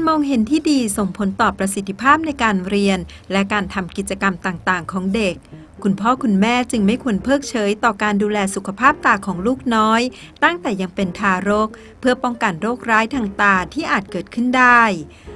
การมองเห็นที่ดีส่งผลต่อประสิทธิภาพในการเรียน และการทำกิจกรรมต่างๆ ของเด็ก คุณพ่อคุณแม่จึงไม่ควรเพิกเฉยต่อการดูแลสุขภาพตาของลูกน้อย ตั้งแต่ยังเป็นทารก เพื่อป้องกันโรคร้ายทางตาที่อาจเกิดขึ้นได้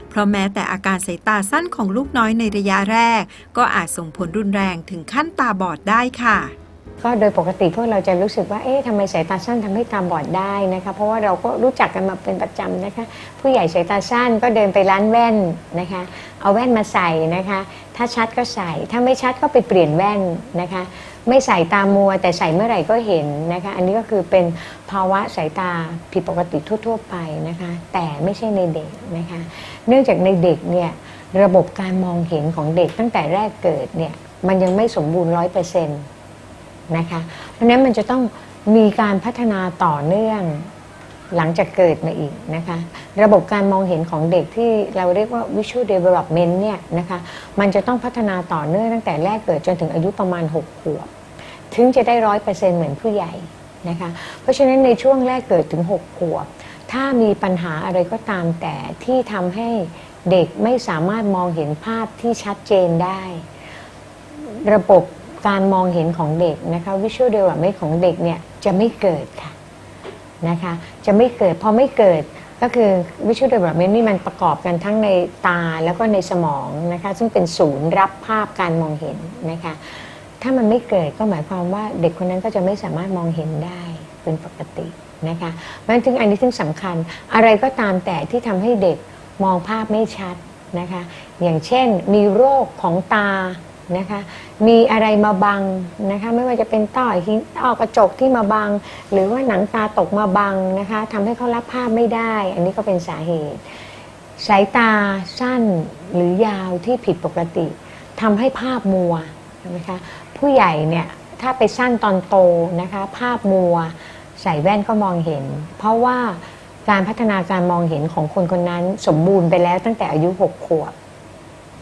เพราะแม้แต่อาการสายตาสั้นของลูกน้อยในระยะแรก ก็อาจส่งผลรุนแรงถึงขั้นตาบอดได้ค่ะ ก็โดยปกติพวกเราจะรู้สึกว่า เอ๊ะทำไมสายตาสั้นทำให้ตาบอดได้นะคะ เพราะว่าเราก็รู้จักกันมาเป็นประจำนะคะ ผู้ใหญ่สายตาสั้นก็เดินไปร้านแว่นนะคะ เอาแว่นมาใส่นะคะ ถ้าชัดก็ใส่ ถ้าไม่ชัดก็ไปเปลี่ยนแว่นนะคะ ไม่ใส่ตามัว แต่ใส่เมื่อไหร่ก็เห็นนะคะ อันนี้ก็คือเป็นภาวะสายตาผิดปกติทั่ว ๆ ไปนะคะ แต่ไม่ใช่ในเด็กนะคะ เนื่องจากในเด็กเนี่ยระบบการมองเห็นของเด็กตั้งแต่แรกเกิดเนี่ยมันยังไม่สมบูรณ์ร้อยเปอร์เซ็นต์ นะคะ เพราะนั้นมันจะต้องมีการพัฒนาต่อเนื่องหลังจากเกิดมาอีกนะคะ ระบบการมองเห็นของเด็กที่เราเรียกว่า visual development เนี่ยนะคะมันจะต้องพัฒนาต่อเนื่องตั้งแต่แรกเกิดจนถึงอายุประมาณ 6 ขวบ ถึงจะได้ร้อยเปอร์เซ็นต์เหมือนผู้ใหญ่นะคะ เพราะฉะนั้นในช่วงแรกเกิดถึง 6 ขวบ ถ้ามีปัญหาอะไรก็ตามแต่ที่ทำให้เด็กไม่สามารถมองเห็นภาพที่ชัดเจนได้ ระบบ การมองเห็นของเด็กนะคะ visual development ของเด็กเนี่ยจะไม่เกิดค่ะนะคะจะไม่เกิดพอไม่เกิดก็คือ visual development นี่มันประกอบกันทั้งในตาแล้วก็ในสมองนะคะซึ่งเป็นศูนย์รับภาพการมองเห็นนะคะถ้ามันไม่เกิดก็หมายความว่าเด็กคนนั้นก็จะไม่สามารถมองเห็นได้เป็นปกตินะคะเพราะฉะนั้นถึงอันนี้ถึงสำคัญอะไรก็ตามแต่ที่ทำให้เด็กมองภาพไม่ชัดนะคะอย่างเช่นมีโรคของตา นะคะ มีอะไรมาบังนะคะ ไม่ว่าจะเป็นต้อหินต้อกระจกที่มาบัง หรือว่าหนังตาตกมาบังนะคะทำให้เขารับภาพไม่ได้ อันนี้ก็เป็นสาเหตุ สายตาสั้นหรือยาวที่ผิดปกติทำให้ภาพมัวนะคะผู้ใหญ่เนี่ยถ้าไปสั้นตอนโตนะคะ ภาพมัว ใส่แว่นก็มองเห็น เพราะว่าการพัฒนาการมองเห็นของคนคนนั้นสมบูรณ์ไปแล้วตั้งแต่อายุ 6 ขวบ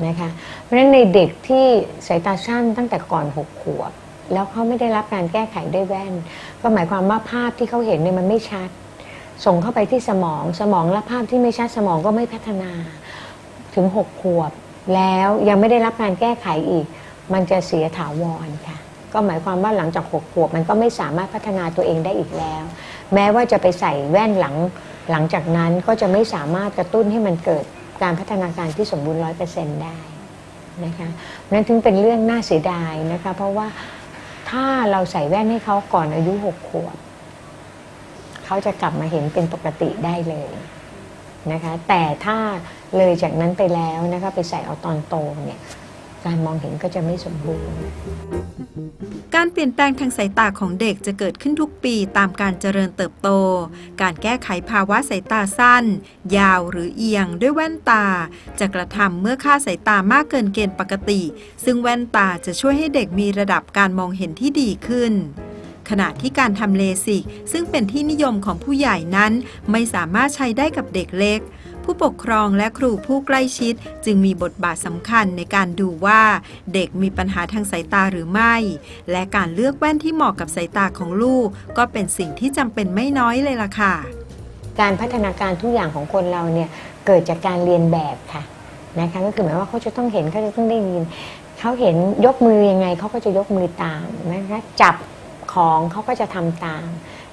นะคะเพราะฉะนั้นในเด็กที่สายตาสั้นตั้งแต่ก่อน6ขวบ แล้วเขาไม่ได้รับการแก้ไขด้วยแว่น ก็หมายความว่าภาพที่เขาเห็นเนี่ยมันไม่ชัด ส่งเข้าไปที่สมองสมองรับภาพที่ไม่ชัดสมองก็ไม่พัฒนา ถึง6ขวบ แล้วยังไม่ได้รับการแก้ไขอีก มันจะเสียถาวรค่ะ ก็หมายความว่าหลังจาก6ขวบ มันก็ไม่สามารถพัฒนาตัวเองได้อีกแล้ว แม้ว่าจะไปใส่แว่นหลังหลังจากนั้นก็จะไม่สามารถกระตุ้นให้มันเกิด การพัฒนาการที่สมบูรณ์ร้อยเปอร์เซ็นต์ได้นะคะนั้นถึงเป็นเรื่องน่าเสียดายนะคะ เพราะว่าถ้าเราใส่แว่นให้เขาก่อนอายุหกขวบเขาจะกลับมาเห็นเป็นปกติได้เลยนะคะ แต่ถ้าเลยจากนั้นไปแล้วนะคะ ไปใส่เอาตอนโตเนี่ย การมองเห็นก็จะไม่สมบูรณ์ การเปลี่ยนแปลงทางสายตาของเด็กจะเกิดขึ้นทุกปีตามการเจริญเติบโต การแก้ไขภาวะสายตาสั้น ยาวหรือเอียงด้วยแว่นตา จะกระทำเมื่อค่าสายตามากเกินเกณฑ์ปกติ ซึ่งแว่นตาจะช่วยให้เด็กมีระดับการมองเห็นที่ดีขึ้นขณะที่การทำเลสิกซึ่งเป็นที่นิยมของผู้ใหญ่นั้น ไม่สามารถใช้ได้กับเด็กเล็ก ผู้ปกครองและครูผู้ใกล้ชิดจึงมีบทบาทสำคัญในการดูว่าเด็กมีปัญหาทางสายตาหรือไม่ และการเลือกแว่นที่เหมาะกับสายตาของลูก ก็เป็นสิ่งที่จำเป็นไม่น้อยเลยล่ะค่ะ การพัฒนาการทุกอย่างของคนเราเนี่ยเกิดจากการเรียนแบบค่ะนะคะก็คือหมายว่าเขาจะต้องเห็นเขาจะต้องได้ยินเขาเห็นยกมือยังไงเขาก็จะยกมือตามนะคะจับของเขาก็จะทำตาม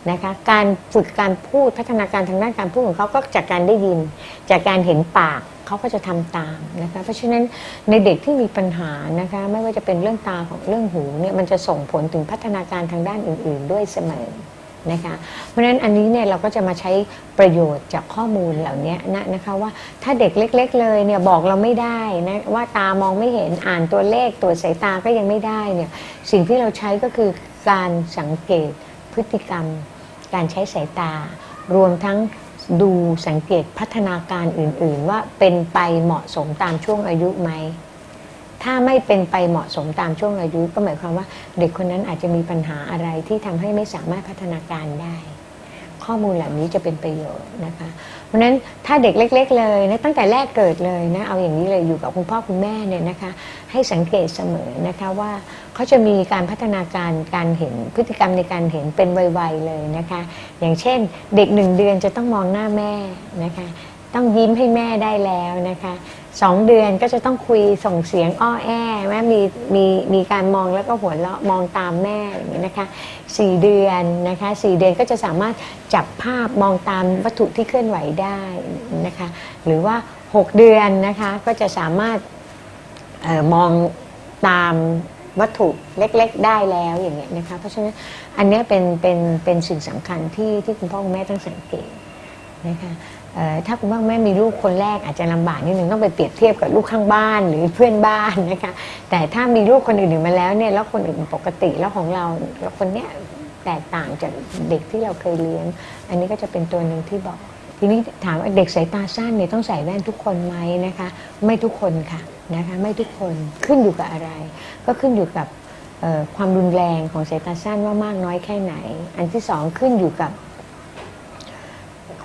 นะคะการฝึกการพูดพัฒนาการทางด้านการพูดของเขาก็จากการได้ยิน จากการเห็นปากเขาก็จะทำตามนะคะเพราะฉะนั้นในเด็กที่มีปัญหานะคะไม่ว่าจะเป็นเรื่องตาของเรื่องหูเนี่ยมันจะส่งผลถึงพัฒนาการทางด้านอื่น ๆ ด้วยเสมอนะคะเพราะฉะนั้นอันนี้เนี่ยเราก็จะมาใช้ประโยชน์จากข้อมูลเหล่านี้นะนะคะว่าถ้าเด็กเล็ก ๆ เลยเนี่ยบอกเราไม่ได้นะว่าตามองไม่เห็นอ่านตัวเลขตัวสายตาก็ยังไม่ได้เนี่ยสิ่งที่เราใช้ก็คือการสังเกตพฤติกรรม การใช้สายตา รวมทั้งดูสังเกตพัฒนาการอื่น ๆ ว่าเป็นไปเหมาะสมตามช่วงอายุไหม ถ้าไม่เป็นไปเหมาะสมตามช่วงอายุ ก็หมายความว่า เด็กคนนั้นอาจจะมีปัญหาอะไรที่ทำให้ไม่สามารถพัฒนาการได้ ข้อมูลเหล่านี้จะเป็นประโยชน์นะคะ เพราะฉะนั้นถ้าเด็กเล็ก ๆ เลยนะตั้งแต่แรกเกิดเลยนะเอาอย่างนี้เลยอยู่กับคุณพ่อคุณแม่เนี่ยนะคะให้สังเกตเสมอนะคะว่าเขาจะมีการพัฒนาการการเห็นพฤติกรรมในการเห็นเป็นวัยๆเลยนะคะ อย่างเช่น เด็กหนึ่งเดือนจะต้องมองหน้าแม่นะคะ ต้องยิ้มให้แม่ได้แล้วนะคะสองเดือนก็จะต้องคุยส่งเสียงอ้อแอแม่มีมีมีการมองแล้วก็หัวเราะมองตามแม่อย่างนี้นะคะสี่เดือนนะคะสี่เดือนก็จะสามารถจับภาพมองตามวัตถุที่เคลื่อนไหวได้นะคะหรือว่า 6 เดือนนะคะก็จะสามารถเออมองตามวัตถุเล็ก ๆ ได้แล้วอย่างเงี้ยนะคะเพราะฉะนั้นอันเนี้ยเป็นเป็นเป็นสิ่งสำคัญที่ที่คุณพ่อคุณแม่ต้องสังเกตนะคะ ถ้าคุณพ่อแม่มีลูกคนแรกอาจจะลำบากนิดนึงต้องไปเปรียบเทียบกับลูกข้างบ้านหรือเพื่อนบ้านนะคะแต่ถ้ามีลูกคนอื่นมาแล้วเนี่ยแล้วคนอื่นปกติแล้วของเราแล้วคนเนี้ยแตกต่างจากเด็กที่เราเคยเลี้ยง อันนี้ก็จะเป็นตัวหนึ่งที่บอก ทีนี้ถามว่าเด็กสายตาสั้นเนี่ยต้องใส่แว่นทุกคนไหมนะคะ ไม่ทุกคนค่ะนะคะไม่ทุกคนขึ้นอยู่กับอะไร ก็ขึ้นอยู่กับความรุนแรงของสายตาสั้นว่ามากน้อยแค่ไหน อันที่สองขึ้นอยู่กับ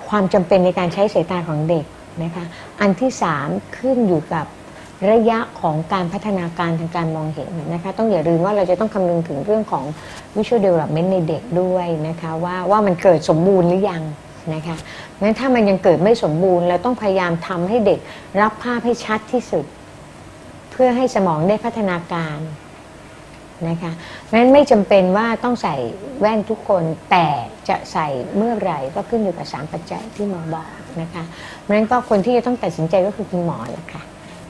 ความจำเป็นในการใช้สายตาของเด็กนะคะ อันที่สามขึ้นอยู่กับระยะของการพัฒนาการทางการมองเห็นนะคะ ต้องอย่าลืมว่าเราจะต้องคำนึงถึงเรื่องของ visual development ในเด็กด้วยนะคะว่าว่ามันเกิดสมบูรณ์หรือยังนะคะงั้นถ้ามันยังเกิดไม่สมบูรณ์เราต้องพยายามทำให้เด็กรับภาพให้ชัดที่สุด เพื่อให้สมองได้พัฒนาการ นะคะนั้นไม่จำเป็นว่าต้องใส่แว่นทุกคนแต่จะใส่เมื่อไหร่ก็ขึ้นอยู่กับสามปัจจัยที่หมอบอกนะคะเพราะฉะนั้นก็คนที่จะต้องตัดสินใจก็คือคุณหมอแหละค่ะ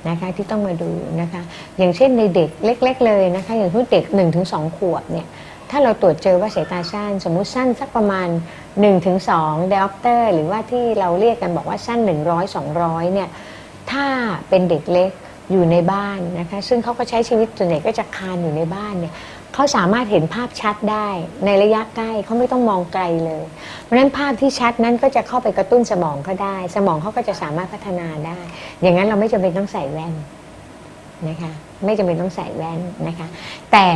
นะคะที่ต้องมาดูนะคะ อย่างเช่นในเด็กเล็ก ๆ เลยนะคะ อย่างทุกเด็ก1นถึงสขวบเนี่ยถ้าเราตรวจเจอว่าสายตาสั้น สมมุติสั้นสักประมาณ 1-2 d ดอปเตอร์หรือว่าที่เราเรียกกันบอกว่าสั้น 100-200เนี่ยถ้าเป็นเด็กเล็ก อยู่ในบ้านนะคะซึ่งเขาก็ใช้ชีวิตส่วนใหญ่ก็จะคานอยู่ในบ้านเนี่ยเขาสามารถเห็นภาพชัดได้ในระยะใกล้เขาไม่ต้องมองไกลเลย เพราะฉะนั้นภาพที่ชัดนั้นก็จะเข้าไปกระตุ้นสมองเขาได้ สมองเขาก็จะสามารถพัฒนาได้ อย่างนั้นเราไม่จำเป็นต้องใส่แว่นนะคะไม่จำเป็นต้องใส่แว่นนะคะแต่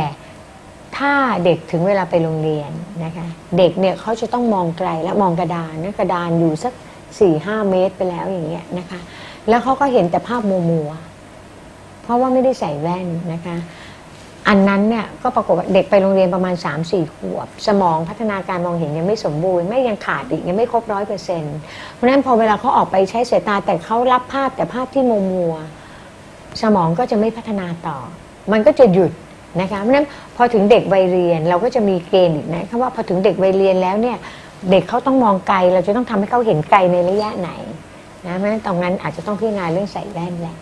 ถ้าเด็กถึงเวลาไปโรงเรียนนะคะเด็กเนี่ยเขาจะต้องมองไกลและมองกระดานนะกระดานอยู่สัก4ี่ห้าเมตรไปแล้วอย่างเงี้ยนะคะแล้วเขาก็เห็นแต่ภาพมัวมัวๆ ราะว่าไม่ได้ใส่แว่นนะคะ อันนั้นเนี่ยก็ปรากฏว่าเด็กไปโรงเรียนประมาณ 3 4 ขวบ สมองพัฒนาการมองเห็นยังไม่สมบูรณ์ ไม่ยังขาดอีกยังไม่ครบร้อยเปอร์เซ็นต์เพราะฉะนั้นพอเวลาเขาออกไปใช้สายตาแต่เขารับภาพแต่ภาพที่มัวมัวสมองก็จะไม่พัฒนาต่อ มันก็จะหยุดนะคะเพราะฉะนั้นพอถึงเด็กวัยเรียนเราก็จะมีเกณฑ์อีกนะคำว่าพอถึงเด็กวัยเรียนแล้วเนี่ยเด็กเขาต้องมองไกลเราจะต้องทำให้เขาเห็นไกลในระยะไหนนะเพราะฉะนั้นตรงนั้นอาจจะต้องพิจารณาเรื่องใส่แว่นแหละ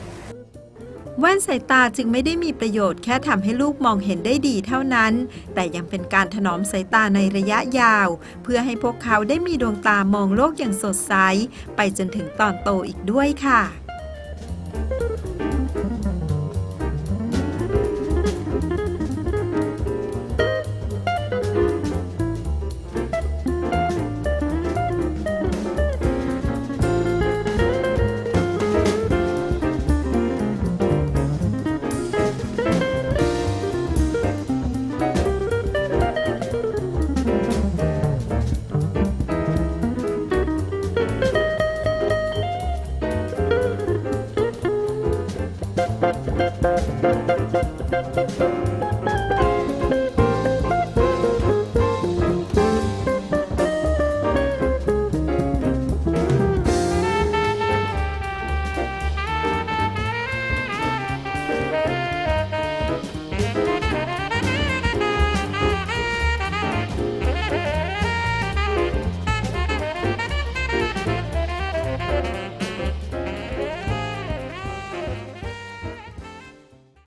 แว่นสายตาจึงไม่ได้มีประโยชน์แค่ทำให้ลูกมองเห็นได้ดีเท่านั้น แต่ยังเป็นการถนอมสายตาในระยะยาว เพื่อให้พวกเขาได้มีดวงตามองโลกอย่างสดใส ไปจนถึงตอนโตอีกด้วยค่ะ